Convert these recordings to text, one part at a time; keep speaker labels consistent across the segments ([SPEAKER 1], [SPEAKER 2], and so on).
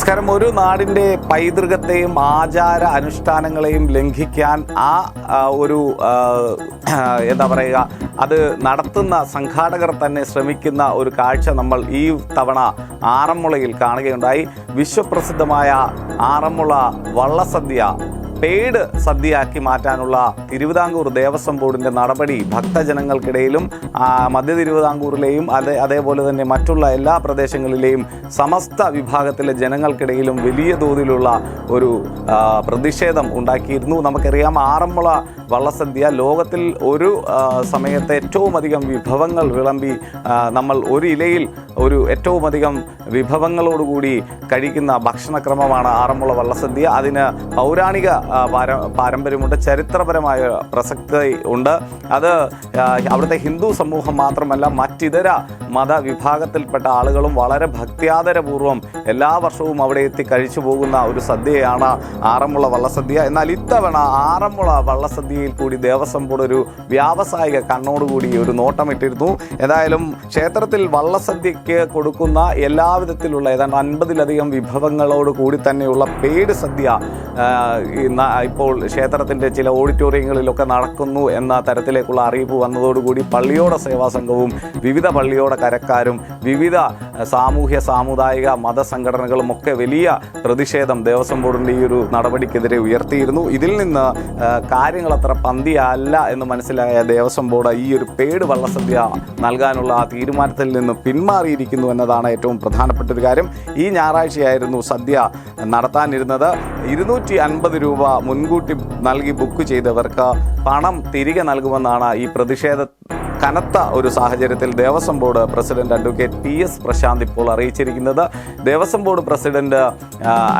[SPEAKER 1] നമസ്കാരം. ഒരു നാടിന്റെ പൈതൃകത്തെയും ആചാര അനുഷ്ഠാനങ്ങളെയും ലംഘിക്കാൻ ആ ഒരു എന്താ പറയുക അത് നടത്തുന്ന സംഘാടകർ തന്നെ ശ്രമിക്കുന്ന ഒരു കാഴ്ച നമ്മൾ ഈ തവണ ആറന്മുളയിൽ കാണുകയുണ്ടായി. വിശ്വപ്രസിദ്ധമായ ആറന്മുള വള്ളസദ്യ പെയ്ഡ് സദ്യയാക്കി മാറ്റാനുള്ള തിരുവിതാംകൂർ ദേവസ്വം ബോർഡിന്റെ നടപടി ഭക്തജനങ്ങൾക്കിടയിലും മധ്യ തിരുവിതാംകൂറിലെയും അതേ അതേപോലെ തന്നെ മറ്റുള്ള എല്ലാ പ്രദേശങ്ങളിലെയും സമസ്ത വിഭാഗത്തിലെ ജനങ്ങൾക്കിടയിലും വലിയ തോതിലുള്ള ഒരു പ്രതിഷേധം ഉണ്ടാക്കിയിരുന്നു. നമുക്കറിയാം ആറന്മുള വള്ളസദ്യ ലോകത്തിൽ ഒരു സമയത്ത് ഏറ്റവും അധികം വിഭവങ്ങൾ വിളമ്പി നമ്മൾ ഒരു ഇലയിൽ ഒരു ഏറ്റവും അധികം വിഭവങ്ങളോടുകൂടി കഴിക്കുന്ന ഭക്ഷണക്രമമാണ് ആറന്മുള വള്ളസദ്യ അതിന് പൗരാണിക പാരമ്പര്യമുണ്ട് ചരിത്രപരമായ പ്രസക്തി ഉണ്ട്. അത് അവിടുത്തെ ഹിന്ദു സമൂഹം മാത്രമല്ല മറ്റിതര മതവിഭാഗത്തിൽപ്പെട്ട ആളുകളും വളരെ ഭക്ത്യാദരപൂർവം എല്ലാ വർഷവും അവിടെ എത്തി കഴിച്ചു പോകുന്ന ഒരു സദ്യയാണ് ആറന്മുള വള്ളസദ്യ എന്നാൽ ഇത്തവണ ആറന്മുള വള്ളസദ്യയിൽ കൂടി ദേവസ്വം ബോർഡ് ഒരു വ്യാവസായിക കണ്ണോടുകൂടി ഒരു നോട്ടമിട്ടിരുന്നു. ഏതായാലും ക്ഷേത്രത്തിൽ വള്ളസദ്യയ്ക്ക് കൊടുക്കുന്ന എല്ലാവിധത്തിലുള്ള ഏതാണ്ട് അൻപതിലധികം വിഭവങ്ങളോട് കൂടി തന്നെയുള്ള പെയ്ഡ് സദ്യ ഇപ്പോൾ ക്ഷേത്രത്തിന്റെ ചില ഓഡിറ്റോറിയങ്ങളിലൊക്കെ നടക്കുന്നു എന്ന തരത്തിലേക്കുള്ള അറിയിപ്പ് വന്നതോടുകൂടി പള്ളിയോട സേവാ സംഘവും വിവിധ പള്ളിയോട കരക്കാരും വിവിധ സാമൂഹ്യ സാമുദായിക മതസംഘടനകളും ഒക്കെ വലിയ പ്രതിഷേധം ദേവസ്വം ബോർഡിന്റെ ഈ ഒരു നടപടിക്കെതിരെ ഉയർത്തിയിരുന്നു. ഇതിൽ നിന്ന് കാര്യങ്ങൾ അത്ര പന്തിയല്ല എന്ന് മനസ്സിലായ ദേവസ്വം ബോർഡ് ഈ ഒരു പേട് വള്ളസദ്യ നൽകാനുള്ള ആ തീരുമാനത്തിൽ നിന്ന് പിന്മാറിയിരിക്കുന്നു എന്നതാണ് ഏറ്റവും പ്രധാനപ്പെട്ട ഒരു കാര്യം. ഈ ഞായറാഴ്ചയായിരുന്നു സദ്യ നടത്താനിരുന്നത്. ഇരുന്നൂറ്റി അൻപത് രൂപ മുൻകൂട്ടി നൽകി ബുക്ക് ചെയ്തവർക്ക് പണം തിരികെ നൽകുമെന്നാണ് ഈ പ്രതിഷേധ കനത്ത ഒരു സാഹചര്യത്തിൽ Devaswom board president advocate P S Prashanth ഇപ്പോൾ അറിയിച്ചിരിക്കുന്നത്. ദേവസ്വം ബോർഡ് പ്രസിഡന്റ്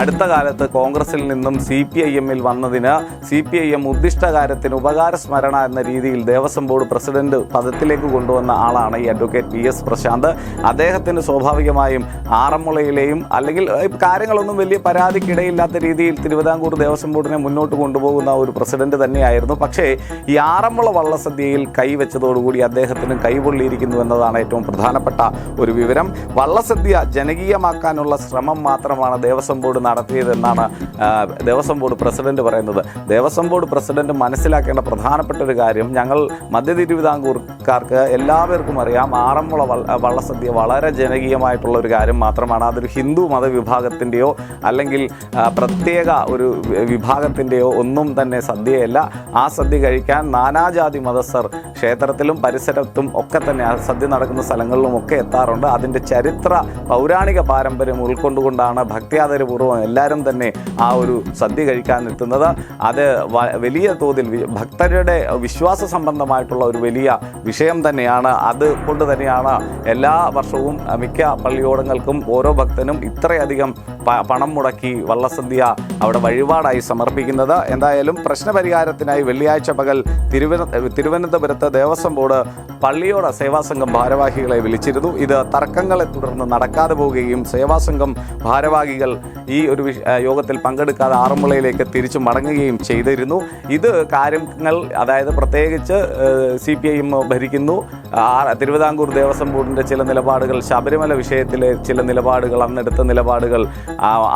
[SPEAKER 1] അടുത്ത കാലത്ത് കോൺഗ്രസിൽ നിന്നും സി പി ഐ എമ്മിൽ വന്നതിന് സി പി ഐ എം ഉദ്ദിഷ്ട കാര്യത്തിന് ഉപകാര സ്മരണ എന്ന രീതിയിൽ ദേവസ്വം ബോർഡ് പ്രസിഡന്റ് പദത്തിലേക്ക് കൊണ്ടുവന്ന ആളാണ് ഈ അഡ്വക്കേറ്റ് പി എസ് പ്രശാന്ത്. അദ്ദേഹത്തിന് സ്വാഭാവികമായും ആറന്മുളയിലെയും അല്ലെങ്കിൽ കാര്യങ്ങളൊന്നും വലിയ പരാതിക്കിടയില്ലാത്ത രീതിയിൽ തിരുവിതാംകൂർ ദേവസ്വം ബോർഡിനെ മുന്നോട്ട് കൊണ്ടുപോകുന്ന ഒരു പ്രസിഡന്റ് തന്നെയായിരുന്നു. പക്ഷേ ഈ ആറന്മുള വള്ളസദ്യയിൽ കൈവച്ചതോടുകൂടി അദ്ദേഹത്തിന് കൈപൊള്ളിയിരിക്കുന്നു എന്നതാണ് ഏറ്റവും പ്രധാനപ്പെട്ട ഒരു വിവരം. വള്ളസദ്യ ജനകീയമാക്കാനുള്ള ശ്രമം മാത്രമാണ് ദേവസ്വം ബോർഡ് നടത്തിയതെന്നാണ് ദേവസ്വം ബോർഡ് പ്രസിഡന്റ് പറയുന്നത്. ദേവസ്വം ബോർഡ് പ്രസിഡന്റ് മനസ്സിലാക്കേണ്ട പ്രധാനപ്പെട്ട ഒരു കാര്യം ഞങ്ങൾ മധ്യ തിരുവിതാംകൂർക്കാർക്ക് എല്ലാവർക്കും അറിയാം ആറന്മുള വള്ളസദ്യ വളരെ ജനകീയമായിട്ടുള്ള ഒരു കാര്യം മാത്രമാണ്. അതൊരു ഹിന്ദു മതവിഭാഗത്തിന്റെയോ അല്ലെങ്കിൽ പ്രത്യേക ഒരു വിഭാഗത്തിന്റെയോ ഒന്നും തന്നെ സദ്യയല്ല. ആ സദ്യ കഴിക്കാൻ നാനാജാതി മതസ്ഥർ ക്ഷേത്രത്തിലും പരിസരത്തും ഒക്കെ തന്നെ സദ്യ നടക്കുന്ന സ്ഥലങ്ങളിലും ഒക്കെ എത്താറുണ്ട്. അതിന്റെ ചരിത്ര പൗരാണിക പാരമ്പര്യം ഉൾക്കൊണ്ടുകൊണ്ടാണ് ഭക്തിയാദരപൂർവം എല്ലാവരും തന്നെ ആ ഒരു സദ്യ കഴിക്കാൻ എത്തുന്നത്. അത് വലിയ തോതിൽ ഭക്തരുടെ വിശ്വാസ സംബന്ധമായിട്ടുള്ള ഒരു വലിയ വിഷയം തന്നെയാണ്. അത് കൊണ്ട് തന്നെയാണ് എല്ലാ വർഷവും മിക്ക പള്ളിയോടങ്ങൾക്കും ഓരോ ഭക്തനും ഇത്രയധികം പണം മുടക്കി വള്ളസദ്യ അവിടെ വഴിപാടായി സമർപ്പിക്കുന്നത്. എന്തായാലും പ്രശ്നപരിഹാരത്തിനായി വെള്ളിയാഴ്ച പകൽ തിരുവന തിരുവനന്തപുരത്ത് ദേവസ്വം ബോർഡ് പള്ളിയോട സേവാസംഘം ഭാരവാഹികളെ വിളിച്ചിരുന്നു. ഇത് തർക്കങ്ങളെ തുടർന്ന് നടക്കാതെ പോവുകയും സേവാസംഘം ഭാരവാഹികൾ ഈ ഒരു യോഗത്തിൽ പങ്കെടുക്കാതെ ആറന്മുളയിലേക്ക് തിരിച്ചു മടങ്ങുകയും ചെയ്തിരുന്നു. ഇത് കാര്യങ്ങൾ അതായത് പ്രത്യേകിച്ച് സി പി ഐ എം ഭരിക്കുന്നു തിരുവിതാംകൂർ ദേവസ്വം ബോർഡിന്റെ ചില നിലപാടുകൾ ശബരിമല വിഷയത്തിലെ ചില നിലപാടുകൾ അന്നെടുത്ത നിലപാടുകൾ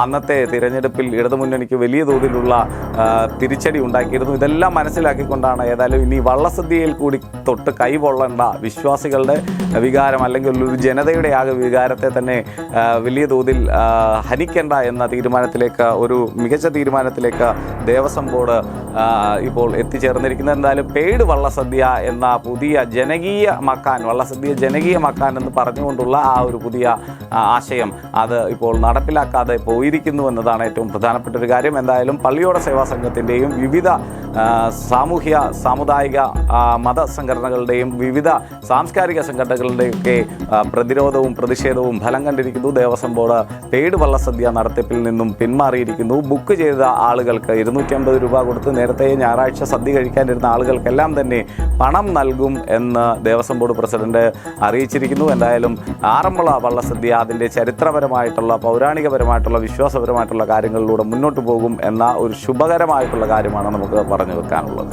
[SPEAKER 1] അന്നത്തെ തിരഞ്ഞെടുപ്പിൽ ഇടതുമുന്നണിക്ക് വലിയ തോതിലുള്ള തിരിച്ചടി ഉണ്ടാക്കിയിരുന്നു. ഇതെല്ലാം മനസ്സിലാക്കിക്കൊണ്ടാണ് ഏതായാലും ഇനി വള്ളസദ്യയിൽ കൂടി തൊട്ട് കൈപൊള്ളേണ്ട വിശ്വാസികളുടെ വികാരം അല്ലെങ്കിൽ ഒരു ജനതയുടെ ആകെ വികാരത്തെ തന്നെ വലിയ തോതിൽ ഹനിക്കേണ്ട എന്ന തീരുമാനത്തിലേക്ക് ഒരു മികച്ച തീരുമാനത്തിലേക്ക് ദേവസ്വം ബോർഡ് ഇപ്പോൾ എത്തിച്ചേർന്നിരിക്കുന്നത്. എന്തായാലും പെയ്ഡ് വള്ളസദ്യ എന്ന പുതിയ ജനകീയമാക്കാൻ വള്ളസദ്യ ജനകീയമാക്കാൻ എന്ന് പറഞ്ഞുകൊണ്ടുള്ള ആ ഒരു പുതിയ ആശയം അത് ഇപ്പോൾ നടപ്പിലാക്കാതെ പോയിരിക്കുന്നു എന്നതാണ് ഏറ്റവും പ്രധാനപ്പെട്ട ഒരു കാര്യം. എന്തായാലും പള്ളിയോട സേവാ സംഘത്തിന്റെയും വിവിധ സാമൂഹ്യ സാമുദായിക മത മതസംഘടനകളുടെയും വിവിധ സാംസ്കാരിക സംഘടനകളുടെയും ഒക്കെ പ്രതിരോധവും പ്രതിഷേധവും ഫലം കണ്ടിരിക്കുന്നു. ദേവസ്വം ബോർഡ് പെയ്ഡ് വള്ളസദ്യ നടത്തിപ്പിൽ നിന്നും പിന്മാറിയിരിക്കുന്നു. ബുക്ക് ചെയ്ത ആളുകൾക്ക് ഇരുന്നൂറ്റി അമ്പത് രൂപ കൊടുത്ത് നേരത്തെ ഞായറാഴ്ച സദ്യ കഴിക്കാനിരുന്ന ആളുകൾക്കെല്ലാം തന്നെ പണം നൽകും എന്ന് ദേവസ്വം ബോർഡ് പ്രസിഡന്റ് അറിയിച്ചിരിക്കുന്നു. എന്തായാലും ആറന്മുള വള്ളസദ്യ അതിന്റെ ചരിത്രപരമായിട്ടുള്ള പൗരാണികപരമായിട്ടുള്ള വിശ്വാസപരമായിട്ടുള്ള കാര്യങ്ങളിലൂടെ മുന്നോട്ട് പോകും എന്ന ഒരു ശുഭകരമായിട്ടുള്ള കാര്യമാണ് നമുക്ക് പറഞ്ഞു വെക്കാനുള്ളത്